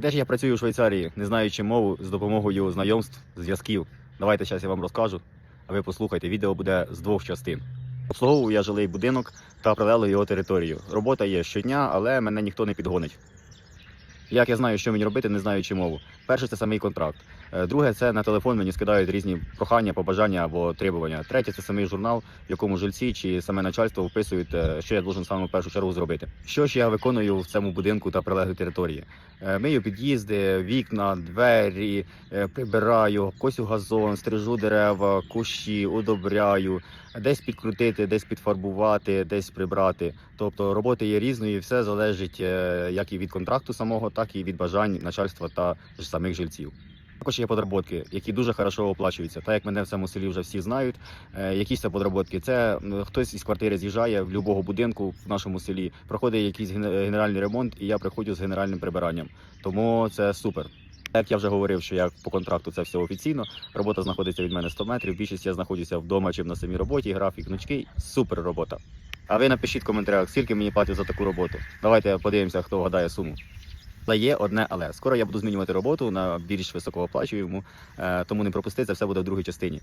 Де ж я працюю у Швейцарії, не знаючи мову з допомогою знайомств, зв'язків. Давайте зараз я вам розкажу, а ви послухайте. Відео буде з двох частин. Обслуговую я жилий будинок та прилеглу його територію. Робота є щодня, але мене ніхто не підгонить. Як я знаю, що мені робити, не знаючи мову. Перше це самий контракт. Е, Друге, це на телефон мені скидають різні прохання, побажання або требування. Третє це самий журнал, в якому жильці чи саме начальство вписують, е, що я должен саме в першу чергу зробити. Що ж я виконую в цьому будинку та прилеглій території? Е, Мию під'їзди, вікна, двері, прибираю, косю газон, стрижу дерева, кущі, удобряю, десь підкрутити, десь підфарбувати, десь прибрати. Тобто роботи є різної, все залежить як і від контракту самого, так і від бажань начальства та самих жильців. Також є подроботки, які дуже хорошо оплачуються. Так як мене в цьому селі вже всі знають. Е, якісь це подроботки. Це хтось із квартири з'їжджає в будь-якого будинку в нашому селі, проходить якийсь генеральний ремонт, і я приходжу з генеральним прибиранням. Тому це супер. Як я вже говорив, що я по контракту це все офіційно. Робота знаходиться від мене 100 метрів. Більшість я знаходжуся вдома чи на самій роботі. Графік гнучкий. Супер робота. А ви напишіть в коментарях, скільки мені платять за таку роботу. Давайте подивимося, хто вгадає суму. Але є одне але. Скоро я буду змінювати роботу на більш високооплачуєму, е, тому не пропуститься, все буде в другій частині.